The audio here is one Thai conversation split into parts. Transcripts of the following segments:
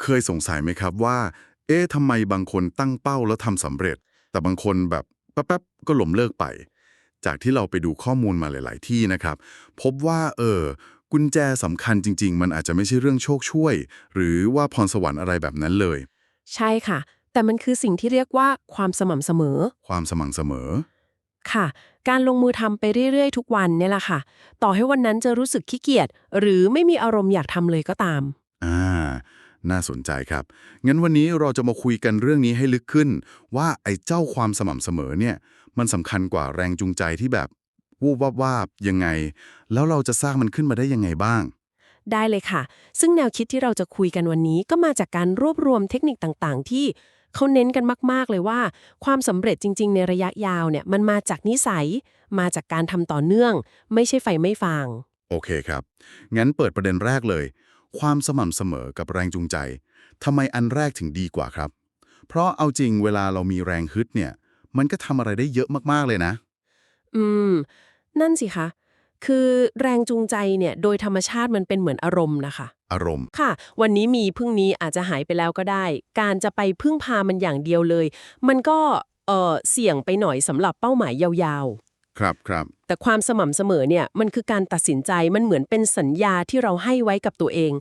เคยสงสัยไหมครับว่า เอ๊ะทำไมบางคนตั้งเป้าแล้วทำสำเร็จ แต่บางคนแบบแป๊บๆก็หล่มเลิกไป จากที่เราไปดูข้อมูลมาหลาย ๆ ที่นะครับ พบว่า เออ กุญแจสำคัญจริง ๆ มันอาจจะไม่ใช่เรื่องโชคช่วย หรือว่าพรสวรรค์อะไรแบบนั้นเลย ใช่ค่ะ แต่มันคือสิ่งที่เรียกว่าความสม่ำเสมอ ความสม่ำเสมอ ค่ะ การลงมือทำไปเรื่อย ๆ ทุกวันเนี่ยแหละค่ะ ต่อให้วันนั้นจะรู้สึกขี้เกียจหรือไม่มีอารมณ์อยากทำเลยก็ตาม อ่า น่าสนใจครับ งั้นวันนี้เราจะมาคุยกันเรื่องนี้ให้ลึกขึ้น ว่าไอ้เจ้าความสม่ำเสมอเนี่ยมันสำคัญกว่าแรงจูงใจที่แบบวูบวับวาบยังไง แล้วเราจะสร้างมันขึ้นมาได้ยังไงบ้าง ได้เลยค่ะ ซึ่งแนวคิดที่เราจะคุยกันวันนี้ก็มาจากการรวบรวมเทคนิคต่างๆ ที่เขาเน้นกันมาก ๆ เลยว่า ความสำเร็จจริง ๆ ในระยะยาวเนี่ยมันมาจากนิสัย มาจากการทำต่อเนื่อง ไม่ใช่ไฟไม่ฟาง โอเคครับ งั้นเปิดประเด็นแรกเลย ความสม่ำเสมอกับแรงจูงใจทำไมอันแรกถึงดีกว่าครับ เพราะเอาจริงเวลาเรามีแรงฮึดเนี่ย มันก็ทำอะไรได้เยอะมากๆเลยนะ อืม นั่นสิคะ คือแรงจูงใจเนี่ยโดยธรรมชาติมันเป็นเหมือนอารมณ์นะคะ อารมณ์ ค่ะ วันนี้มีพรุ่งนี้อาจจะหายไปแล้วก็ได้ การจะไปพึ่งพามันอย่างเดียวเลย มันก็เออเสี่ยงไปหน่อยสำหรับเป้าหมายยาว ครับครับๆแต่ความสม่ำเสมอเนี่ยมันคือการตัดสินใจมันเหมือนเป็นสัญญาที่เราให้ไว้กับตัวเอง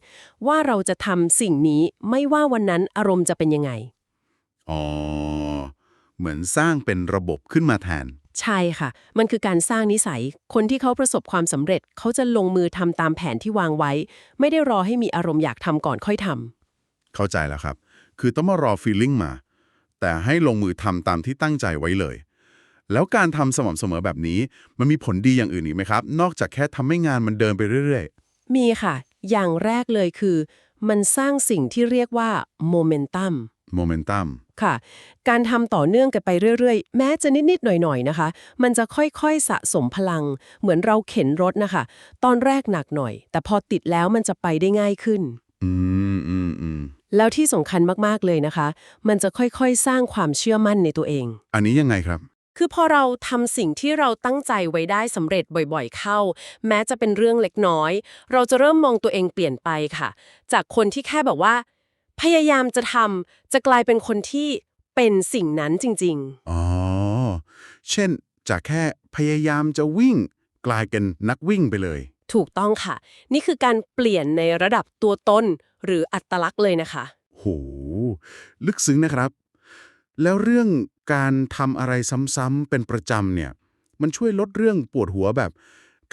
ว่าเราจะทำสิ่งนี้ไม่ว่าวันนั้นอารมณ์จะเป็นยังไง อ๋อ เหมือนสร้างเป็นระบบขึ้นมาแทน ใช่ค่ะ มันคือการสร้างนิสัย คนที่เขาประสบความสำเร็จเขาจะลงมือทำตามแผนที่วางไว้ ไม่ได้รอให้มีอารมณ์อยากทำก่อนค่อยทำเข้าใจแล้วครับ คือต้องมารอฟีลลิ่งมา แต่ให้ลงมือทำตามที่ตั้งใจไว้เลย แล้วการทำสม่ำเสมอแบบนี้ มันมีผลดีอย่างอื่นอีกไหมครับ นอกจากแค่ทำให้งานมันเดินไปเรื่อยมีค่ะ อย่างแรกเลยคือ มันสร้างสิ่งที่เรียกว่าโมเมนตัมๆโมเมนตัมค่ะ การทำต่อเนื่องกันไปเรื่อยๆ แม้จะนิดๆ หน่อยๆ นะคะ มันจะค่อยๆ สะสมพลัง เหมือนเราเข็นรถนะคะ ตอนแรกหนักหน่อย แต่พอติดแล้วมันจะไปได้ง่ายขึ้น อืมอืมอืมแล้วที่สำคัญมากๆ เลยนะคะ มันจะค่อยๆ สร้างความเชื่อมั่นในตัวเอง อันนี้ยังไงครับ คือพอเราทำสิ่งที่เราตั้งใจไว้ได้สำเร็จบ่อยๆเข้า แม้จะเป็นเรื่องเล็กน้อย เราจะเริ่มมองตัวเองเปลี่ยนไปค่ะ จากคนที่แค่แบบว่า พยายามจะทำจะกลายเป็นคนที่เป็นสิ่งนั้นจริงอ๋อ เช่น จากแค่พยายามจะวิ่ง กลายเป็นนักวิ่งไปเลยๆถูกต้องค่ะ นี่คือการเปลี่ยนในระดับตัวตนหรืออัตลักษณ์เลยนะคะ โห ลึกซึ้งนะครับ แล้วเรื่อง การทำอะไรซ้ำๆเป็นประจำเนี่ย มันช่วยลดเรื่องปวดหัวแบบ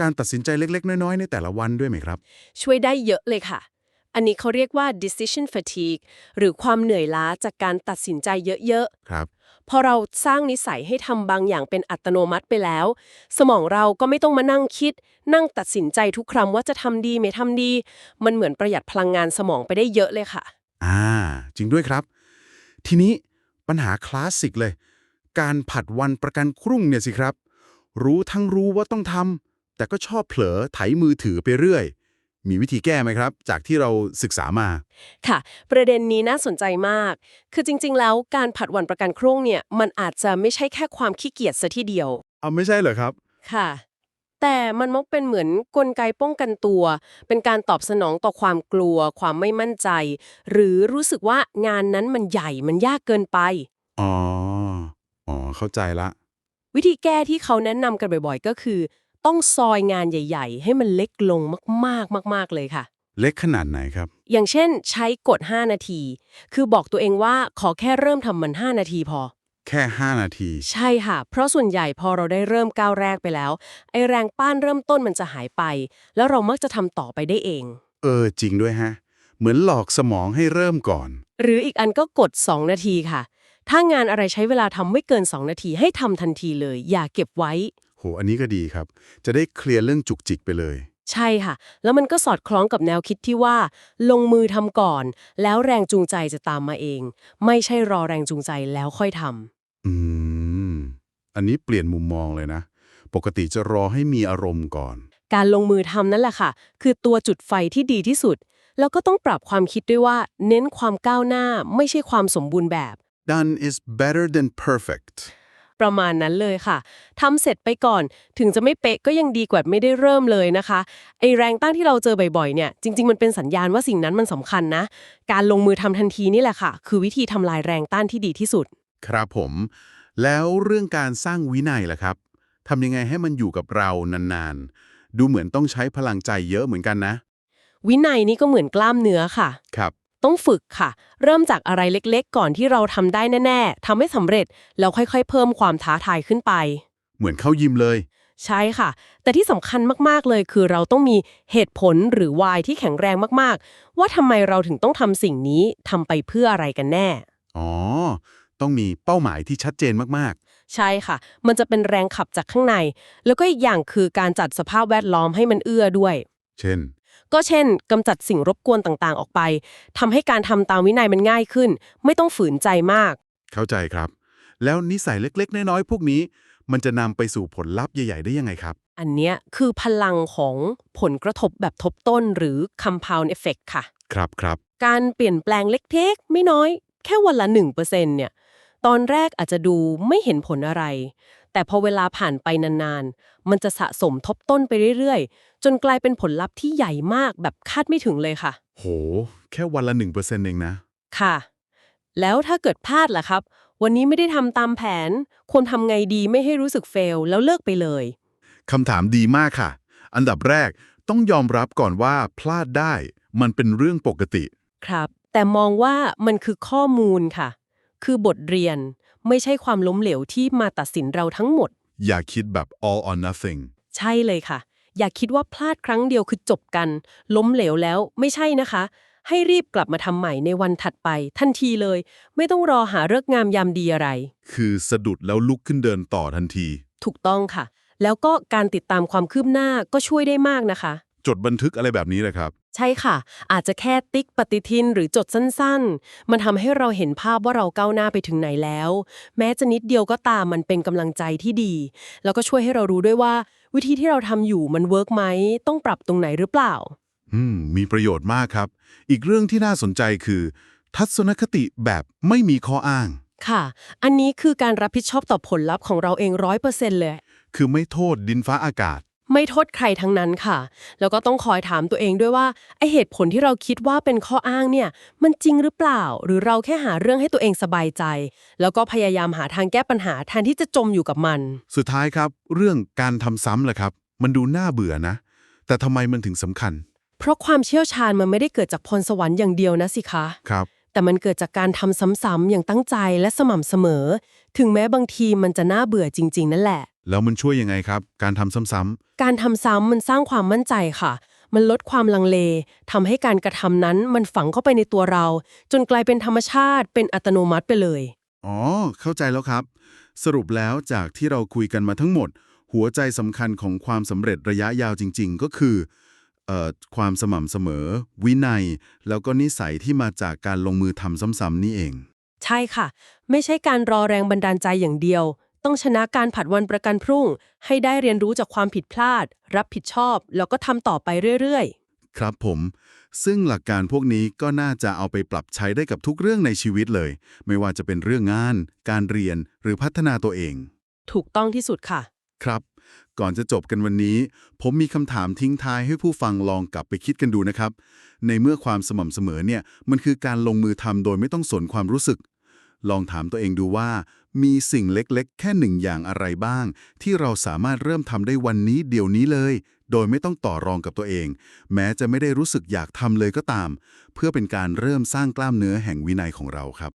การตัดสินใจเล็ก ๆ น้อย ๆ ในแต่ละวันด้วยไหมครับ ช่วยได้เยอะเลยค่ะ อันนี้เขาเรียกว่า decision fatigue หรือความเหนื่อยล้าจากการตัดสินใจเยอะๆ ครับ พอเราสร้างนิสัยให้ทำบางอย่างเป็นอัตโนมัติไปแล้ว สมองเราก็ไม่ต้องมานั่งคิด นั่งตัดสินใจทุกครั้งว่าจะทำดีไม่ทำดี มันเหมือนประหยัดพลังงานสมองไปได้เยอะเลยค่ะ อ่า จริงด้วยครับ ทีนี้ ปัญหาคลาสสิกเลย การผัดวันประกันครุ่งเนี่ยสิครับ รู้ทั้งรู้ว่าต้องทำแต่ก็ชอบเผลอไถมือถือไปเรื่อย มีวิธีแก้ไหมครับ จากที่เราศึกษามา ค่ะ ประเด็นนี้น่าสนใจมาก คือจริง ๆ แล้วการผัดวันประกันครุ่งเนี่ยมันอาจจะไม่ใช่แค่ความขี้เกียจซะทีเดียวเอาไม่ใช่เหรอครับ ค่ะ แต่มันมักเป็นเหมือนกลไกป้องกันตัว เป็นการตอบสนองต่อความกลัว ความไม่มั่นใจ หรือรู้สึกว่างานนั้นมันใหญ่มันยากเกินไป อ๋อ อ๋อ เข้าใจละ วิธีแก้ที่เขาแนะนำกันบ่อยๆ ก็คือ ต้องซอยงานใหญ่ ๆ ให้มันเล็กลงมากๆ มาก ๆ เลยค่ะ เล็กขนาดไหนครับ อย่างเช่น ใช้กฎ5นาที คือบอกตัวเองว่าขอแค่เริ่มทำมัน 5 นาทีพอ แค่ 5 นาที ใช่ค่ะ เพราะส่วนใหญ่พอเราได้เริ่มก้าวแรกไปแล้ว ไอแรงป้านเริ่มต้นมันจะหายไป แล้วเรามักจะทำต่อไปได้เอง เออ จริงด้วยฮะ เหมือนหลอกสมองให้เริ่มก่อน หรืออีกอันก็กด 2 นาทีค่ะ ถ้างานอะไรใช้เวลาทำไม่เกิน 2 นาทีให้ทำทันทีเลย อย่าเก็บไว้ โห อันนี้ก็ดีครับ จะได้เคลียร์เรื่องจุกจิกไปเลย ใช่ค่ะ แล้วมันก็สอดคล้องกับแนวคิดที่ว่า ลงมือทำก่อน แล้วแรงจูงใจจะตามมาเอง ไม่ใช่รอแรงจูงใจแล้วค่อยทำ อืม อันนี้เปลี่ยนมุมมองเลยนะ ปกติจะรอให้มีอารมณ์ก่อน การลงมือทำนั่นแหละค่ะ คือตัวจุดไฟที่ดีที่สุด แล้วก็ต้องปรับความคิดด้วยว่า เน้นความก้าวหน้าไม่ใช่ความสมบูรณ์แบบ done is better than perfect ประมาณนั้นเลยค่ะ ทำเสร็จไปก่อน ถึงจะไม่เป๊ะก็ยังดีกว่าไม่ได้เริ่มเลยนะคะ ไอแรงต้านที่เราเจอบ่อยๆ เนี่ย จริง ๆ มันเป็นสัญญาณว่าสิ่งนั้นมันสำคัญนะ การลงมือทำทันทีนี่แหละค่ะ คือวิธีทำลายแรงต้านที่ดีที่สุด ครับผม แล้วเรื่องการสร้างวินัยล่ะครับทำยังไงให้มันอยู่กับเรานานๆ ดูเหมือนต้องใช้พลังใจเยอะเหมือนกันนะ วินัยนี่ก็เหมือนกล้ามเนื้อค่ะ ครับ ต้องฝึกค่ะ เริ่มจากอะไรเล็กๆ ก่อนที่เราทำได้แน่ๆทำให้สำเร็จแล้วค่อยๆ เพิ่มความท้าทายขึ้นไป เหมือนเข้ายิมเลย ใช่ค่ะ แต่ที่สำคัญมากๆเลยคือเราต้องมีเหตุผลหรือ why ที่แข็งแรงมากๆ ว่าทำไมเราถึงต้องทำสิ่งนี้ทำไปเพื่ออะไรกันแน่ อ๋อ ต้องมีเป้าหมายที่ชัดเจนมากใช่ค่ะ มันจะเป็นแรงขับจากข้างใน แล้วก็อีกอย่างคือการจัดสภาพแวดล้อมให้มันเอื้อด้วย ๆ เช่น ก็เช่นกำจัดสิ่งรบกวนต่างๆ ออกไปทำให้การทำตามวินัยมันง่ายขึ้น ไม่ต้องฝืนใจมาก เข้าใจครับ แล้วนิสัยเล็กๆ น้อยๆ พวกนี้ มันจะนำไปสู่ผลลัพธ์ใหญ่ ๆ ได้ยังไงครับ อันเนี้ยคือพลังของผลกระทบแบบทบต้นหรือ compound effect ค่ะ ครับครับการเปลี่ยนแปลงเล็กๆ ไม่น้อย แค่วันละ 1%เนี่ย ตอนแรกอาจจะดูไม่เห็นผลอะไร แต่พอเวลาผ่านไปนานๆ มันจะสะสมทบต้นไปเรื่อยๆ จนกลายเป็นผลลัพธ์ที่ใหญ่มากแบบคาดไม่ถึงเลยค่ะ โห แค่วันละ1%เองนะ ค่ะ แล้วถ้าเกิดพลาดล่ะครับ วันนี้ไม่ได้ทำตามแผน ควรทำไงดีไม่ให้รู้สึกเฟลแล้วเลิกไปเลยคำถามดีมากค่ะ อันดับแรกต้องยอมรับก่อนว่าพลาดได้ มันเป็นเรื่องปกติ ครับ แต่มองว่ามันคือข้อมูลค่ะ คือบทเรียนไม่ใช่ความล้มเหลวที่มาตัดสินเราทั้งหมด อย่าคิดแบบ all or nothing ใช่เลยค่ะ อย่าคิดว่าพลาดครั้งเดียวคือจบกัน ล้มเหลวแล้วไม่ใช่นะคะ ให้รีบกลับมาทำใหม่ในวันถัดไป ทันทีเลย ไม่ต้องรอหาเลิกษ์งามยามดีอะไร คือสะดุดแล้วลุกขึ้นเดินต่อทันที ถูกต้องค่ะ แล้วก็การติดตามความคืบหน้าก็ช่วยได้มากนะคะ จดบันทึกอะไรแบบนี้เลยครับ ใช่ค่ะ อาจจะแค่ติ๊กปฏิทินหรือจดสั้นๆ มันทำให้เราเห็นภาพว่าเราก้าวหน้าไปถึงไหนแล้ว แม้จะนิดเดียวก็ตามมันเป็นกำลังใจที่ดี แล้วก็ช่วยให้เรารู้ด้วยว่า วิธีที่เราทำอยู่มันเวิร์กไหมต้องปรับตรงไหนหรือเปล่า อืม มีประโยชน์มากครับ อีกเรื่องที่น่าสนใจคือ ทัศนคติแบบไม่มีข้ออ้าง ค่ะ อันนี้คือการรับผิดชอบต่อผลลัพธ์ของเราเองร้อยเปอร์เซ็นต์เลย คือไม่โทษดินฟ้าอากาศ ไม่โทษใครทั้งนั้นค่ะ แล้วก็ต้องคอยถามตัวเองด้วยว่าไอเหตุผลที่เราคิดว่าเป็นข้ออ้างเนี่ย มันจริงหรือเปล่า หรือเราแค่หาเรื่องให้ตัวเองสบายใจ แล้วก็พยายามหาทางแก้ปัญหาแทนที่จะจมอยู่กับมัน สุดท้ายครับ เรื่องการทำซ้ำแหละครับ มันดูน่าเบื่อนะ แต่ทำไมมันถึงสำคัญ เพราะความเชี่ยวชาญมันไม่ได้เกิดจากพรสวรรค์อย่างเดียวนะสิคะครับแต่มันเกิดจากการทำซ้ำๆอย่างตั้งใจและสม่ำเสมอ ถึงแม้บางทีมันจะน่าเบื่อจริง ๆ นั่นแหละ แล้วมันช่วยยังไงครับ การทำซ้ำการทำซ้ำมันสร้างความมั่นใจค่ะ มันลดความลังเลทำให้การกระทำนั้นมันฝังเข้าไปในตัวเรา จนกลายเป็นธรรมชาติ เป็นอัตโนมัติไปเลยๆอ๋อ เข้าใจแล้วครับ สรุปแล้วจากที่เราคุยกันมาทั้งหมด หัวใจสำคัญของความสำเร็จระยะยาวจริง ๆ ก็คือเอ่อความสม่ำเสมอ วินัย แล้วก็นิสัยที่มาจากการลงมือทำซ้ำๆนี่เอง ใช่ค่ะ ไม่ใช่การรอแรงบันดาลใจอย่างเดียว ต้องชนะการผัดวันประกันพรุ่ง ให้ได้เรียนรู้จากความผิดพลาด รับผิดชอบ แล้วก็ทำต่อไปเรื่อยๆ ครับผม ซึ่งหลักการพวกนี้ก็น่าจะเอาไปปรับใช้ได้กับทุกเรื่องในชีวิตเลย ไม่ว่าจะเป็นเรื่องงาน การเรียนหรือพัฒนาตัวเอง ถูกต้องที่สุดค่ะ ครับ ก่อนจะจบกันวันนี้ ผมมีคำถามทิ้งท้ายให้ผู้ฟังลองกลับไปคิดกันดูนะครับ ในเมื่อความสม่ำเสมอเนี่ยมันคือการลงมือทำโดยไม่ต้องสนความรู้สึกลองถามตัวเองดูว่า มีสิ่งเล็กๆ แค่หนึ่งอย่างอะไรบ้าง ที่เราสามารถเริ่มทำได้วันนี้เดี๋ยวนี้เลย โดยไม่ต้องต่อรองกับตัวเอง แม้จะไม่ได้รู้สึกอยากทำเลยก็ตาม เพื่อเป็นการเริ่มสร้างกล้ามเนื้อแห่งวินัยของเราครับ